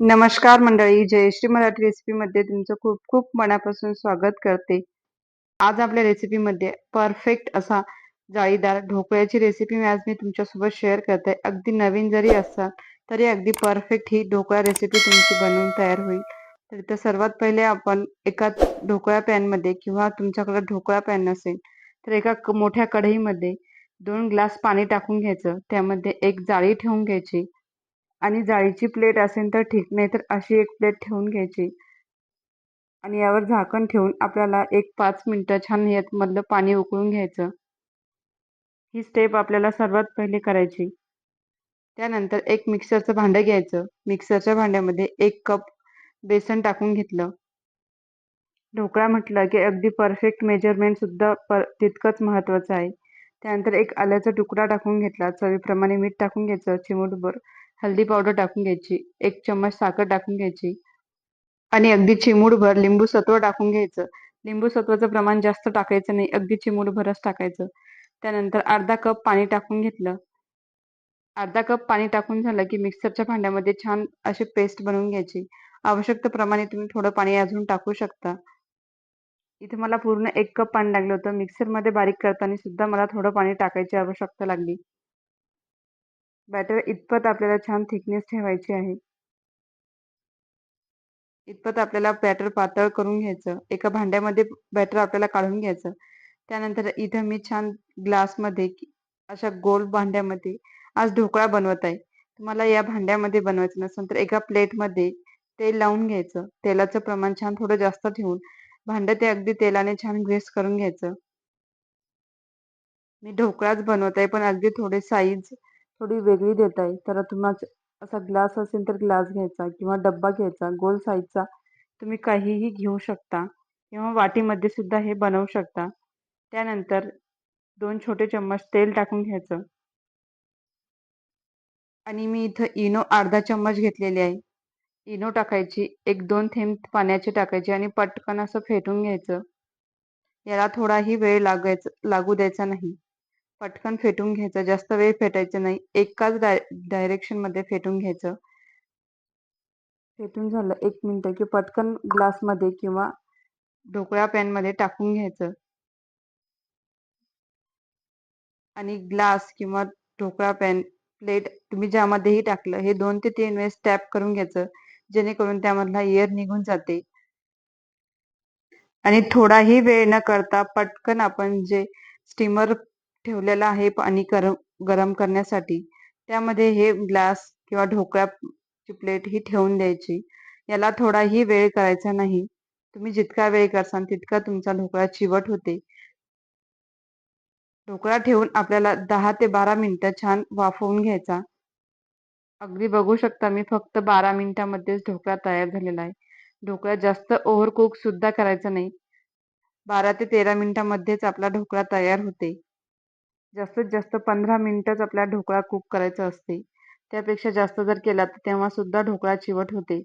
नमस्कार मंडळी जयश्री मराठी रेसिपीमध्ये तुमचं खूप खूप मनापासून स्वागत करते. आज आपल्या रेसिपीमध्ये परफेक्ट असा जाळीदार ढोकळ्याची रेसिपी आज मी तुमच्यासोबत शेअर करते. अगदी नवीन जरी असाल तरी अगदी परफेक्ट ही ढोकळा रेसिपी तुमची बनवून तयार होईल. तर इथं सर्वात पहिले आपण एका ढोकळा पॅनमध्ये किंवा तुमच्याकडे ढोकळा पॅन नसेल तर एका मोठ्या कढईमध्ये दोन ग्लास पाणी टाकून घ्यायचं. त्यामध्ये एक जाळी ठेवून घ्यायची. आणि जाळीची प्लेट असेल तर ठीक नाही तर अशी एक प्लेट ठेवून घ्यायची. आणि यावर झाकण ठेवून आपल्याला एक पाच मिनटं छान यातमधलं पाणी उकळून घ्यायचं. ही स्टेप आपल्याला सर्वात पहिले करायची. त्यानंतर एक मिक्सरचं भांडं घ्यायचं. मिक्सरच्या भांड्यामध्ये एक कप बेसन टाकून घेतलं. ढोकळा म्हटलं की अगदी परफेक्ट मेजरमेंट सुद्धा पर तितकंच महत्त्वाचं आहे. त्यानंतर एक आल्याचा तुकडा टाकून घेतला. चवीप्रमाणे मीठ टाकून घ्यायचं. चिमूटभर. हल्दी पावडर टाकून घ्यायची एक चम्मच साखर टाकून घ्यायची आणि अगदी चिमूडभर लिंबू सत्व टाकून घ्यायचं. लिंबू सत्वाचं प्रमाण जास्त टाकायचं नाही अगदी चिमूडभरच टाकायचं. त्यानंतर अर्धा कप पाणी टाकून घेतलं. अर्धा कप पाणी टाकून झालं की मिक्सरच्या भांड्यामध्ये छान अशी पेस्ट बनवून घ्यायची. आवश्यकतेप्रमाणे तुम्ही थोडं पाणी अजून टाकू शकता. इथे मला पूर्ण एक कप पाणी लागलं होतं. मिक्सरमध्ये बारीक करताना सुद्धा मला थोडं पाणी टाकायची आवश्यकता लागली. बॅटर इतपत आपल्याला छान थिकनेस ठेवायची आहे. इतपत आपल्याला बॅटर पातळ करून घ्यायचं. एका भांड्यामध्ये बॅटर आपल्याला काढून घ्यायचं. त्यानंतर इथं मी छान ग्लासमध्ये अशा गोल भांड्यामध्ये आज ढोकळा बनवत आहे. तुम्हाला या भांड्यामध्ये बनवायचं नसेल तर एका प्लेटमध्ये तेल लावून घ्यायचं. तेलाचं प्रमाण छान थोडं जास्त ठेवून भांडं ते अगदी तेलाने छान ग्रेस करून घ्यायचं. मी ढोकळाच बनवत आहे पण अगदी थोडे साईज थोडी वेगळी देत आहे तर तुम्हाला असा ग्लास असेल तर ग्लास घ्यायचा किंवा डब्बा घ्यायचा गोल साईजचा तुम्ही काहीही घेऊ शकता किंवा वाटीमध्ये सुद्धा हे बनवू शकता. त्यानंतर दोन छोटे चम्मच तेल टाकून घ्यायचं. आणि मी इथं इनो अर्धा चम्मच घेतलेली आहे. इनो टाकायची एक दोन थेंब पाण्याचे टाकायचे आणि पटकन असं फेटून घ्यायचं. याला थोडाही वेळ लागायचं लागू द्यायचा नाही. पटकन फेटून घ्यायचं जास्त वेळ फेटायचं नाही. एकाच डाय डायरेक्शनमध्ये फेटून घ्यायचं. फेटून झालं एक मिनिट की पटकन ग्लासमध्ये किंवा ढोकळा पॅनमध्ये टाकून घ्यायचं. आणि ग्लास किंवा ढोकळा पॅन प्लेट तुम्ही ज्यामध्येही टाकलं हे दोन ते तीन वेळेस टॅप करून घ्यायचं जेणेकरून त्यामधला एअर निघून जाते. आणि थोडाही वेळ न करता पटकन आपण जे स्टीमर ठेवलेलं आहे पाणी गरम गरम करण्यासाठी. त्यामध्ये हे ग्लास किंवा ढोकळ्याची प्लेट ही ठेवून द्यायची. याला थोडाही वेळ करायचा नाही. तुम्ही जितका वेळ करसाल तितका तुमचा ढोकळा चिवट होते. ढोकळा ठेवून आपल्याला दहा ते बारा मिनिटं छान वाफवून घ्यायचा. अगदी बघू शकता मी फक्त बारा मिनिटांमध्येच ढोकळा तयार झालेला आहे. ढोकळा जास्त ओव्हर कुक सुद्धा करायचा नाही. बारा ते तेरा मिनिटांमध्येच आपला ढोकळा तयार होते. जास्तीत जास्त पंधरा मिनिटच आपला ढोकळा कुक करायचा असते. त्यापेक्षा जास्त जर केला तर तेव्हा सुद्धा ढोकळा चिवट होते.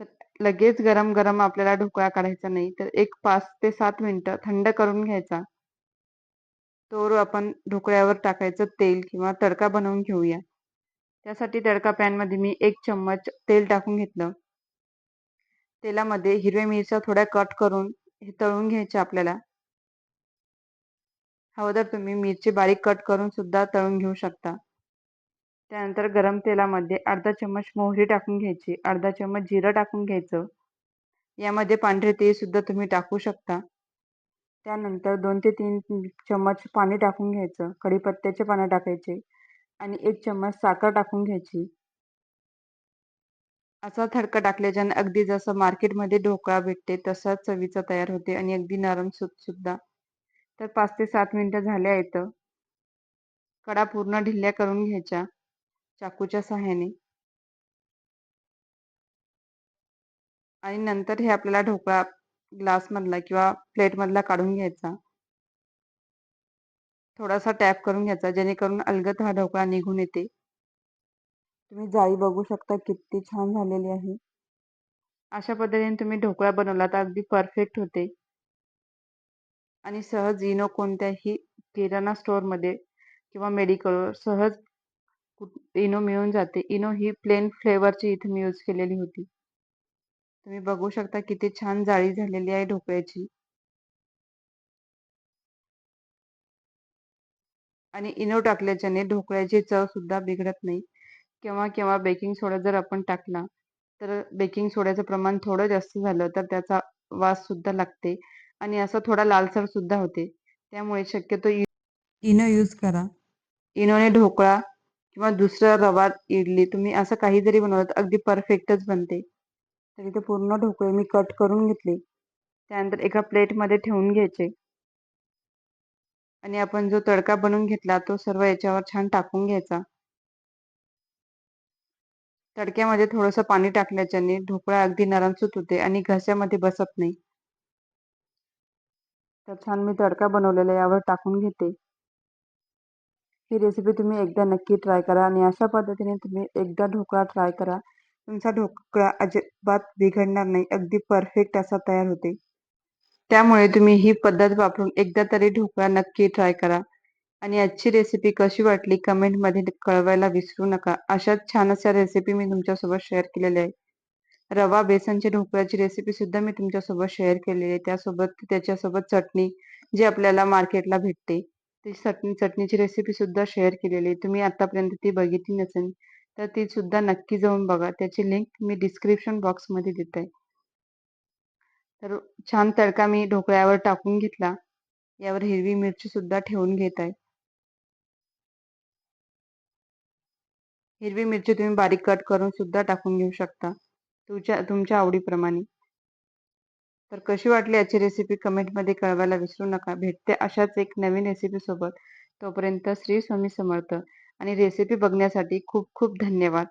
तर लगेच गरम गरम आपल्याला ढोकळा काढायचा नाही तर एक पाच ते सात मिनटं थंड करून घ्यायचा. तोवर आपण ढोकळ्यावर टाकायचं तेल किंवा तडका बनवून घेऊया. त्यासाठी तडका पॅनमध्ये मी एक चम्मच तेल टाकून घेतलं. तेलामध्ये हिरव्या मिरच्या थोड्या कट करून हे तळून घ्यायच्या आपल्याला. हवं तर तुम्ही मिरची बारीक कट करून सुद्धा तळून घेऊ शकता. त्यानंतर गरम तेलामध्ये अर्धा चम्मच मोहरी टाकून घ्यायची अर्धा चम्मच जिरं टाकून घ्यायचं. यामध्ये पांढरे तेल सुद्धा तुम्ही टाकू शकता. त्यानंतर दोन ते तीन चम्मच पाणी टाकून घ्यायचं कढीपत्त्याचे पानं टाकायचे आणि एक चम्मच साखर टाकून घ्यायची. असा थडका टाकल्याच्यानं अगदी जसं मार्केटमध्ये ढोकळा भेटते तसाच चवीचा तयार होते आणि अगदी नरम सुद्धा. तर पाच ते सात मिनटं झाले आहेत कडा पूर्ण ढिल्ल्या करून घ्यायच्या चाकूच्या सहाय्याने. आणि नंतर हे आपल्याला ढोकळा ग्लासमधला किंवा प्लेटमधला काढून घ्यायचा. थोडासा टॅप करून घ्यायचा जेणेकरून अलगत हा ढोकळा निघून येते. तुम्ही जाळी बघू शकता किती छान झालेली आहे. अशा पद्धतीने तुम्ही ढोकळा बनवला तर अगदी परफेक्ट होते. आणि सहज इनो कोणत्याही किराणा स्टोअरमध्ये किंवा मेडिकलवर सहज इनो मिळून जाते. इनो ही प्लेन फ्लेवरची इथे मी यूज केलेली होती. तुम्ही बघू शकता किती छान जाळी झालेली आहे ढोकळ्याची. आणि इनो टाकल्याच्याने ढोकळ्याची चव सुद्धा बिघडत नाही. केव्हा केव्हा बेकिंग सोडा जर आपण टाकला, तर बेकिंग सोड्याचं प्रमाण थोडं जास्त झालं तर त्याचा वास सुद्धा लागते आणि असा थोडा लालसर सुद्धा होते. त्यामुळे शक्यतो इनो यूज करा. इनोने ढोकळा किंवा दुसरा रवा इडली तुम्ही असं काही जरी बनवलं अगदी परफेक्टच बनते. तर इथे पूर्ण ढोकळे मी कट करून घेतले. त्यानंतर एका प्लेटमध्ये ठेवून घ्यायचे. आणि आपण जो तडका बनवून घेतला तो सर्व याच्यावर छान टाकून घ्यायचा. तडक्यामध्ये थोडंसं पाणी टाकल्याच्याने ढोकळा अगदी नरमसूत होते आणि घशामध्ये बसत नाही. तर छान मी तडका बनवलेला यावर टाकून घेते. ही रेसिपी तुम्ही एकदा नक्की ट्राय करा आणि अशा पद्धतीने तुम्ही एकदा ढोकळा ट्राय करा. तुमचा ढोकळा अजिबात बिघडणार नाही. अगदी परफेक्ट असा तयार होते. त्यामुळे तुम्ही ही पद्धत वापरून एकदा तरी ढोकळा नक्की ट्राय करा. आणि आजची रेसिपी कशी वाटली कमेंटमध्ये कळवायला विसरू नका. अशाच छान अशा रेसिपी मी तुमच्यासोबत शेअर केलेल्या आहे. रवा बेसनच्या ढोकळ्याची रेसिपी सुद्धा मी तुमच्यासोबत शेअर केलेली आहे. त्यासोबत त्याच्यासोबत चटणी जी आपल्याला मार्केटला भेटते. ती चटणी चटणीची रेसिपी सुद्धा शेअर केलेली आहे. तुम्ही आतापर्यंत ती बघितली नसेल तर ती सुद्धा नक्की जाऊन बघा. त्याची लिंक मी डिस्क्रिप्शन बॉक्समध्ये देत आहे. तर छान तडका मी ढोकळ्यावर टाकून घेतला. यावर हिरवी मिरची सुद्धा ठेवून घेत आहे. हिरवी मिरची तुम्ही बारीक कट करून सुद्धा टाकून घेऊ शकता. तुमच्या तुमच्या आवडीप्रमाणे. तर कशी वाटली याची रेसिपी कमेंटमध्ये कळवायला विसरू नका. भेटते अशाच एक नवीन रेसिपीसोबत. तोपर्यंत श्री स्वामी समर्थ आणि रेसिपी बघण्यासाठी खूप खूप धन्यवाद.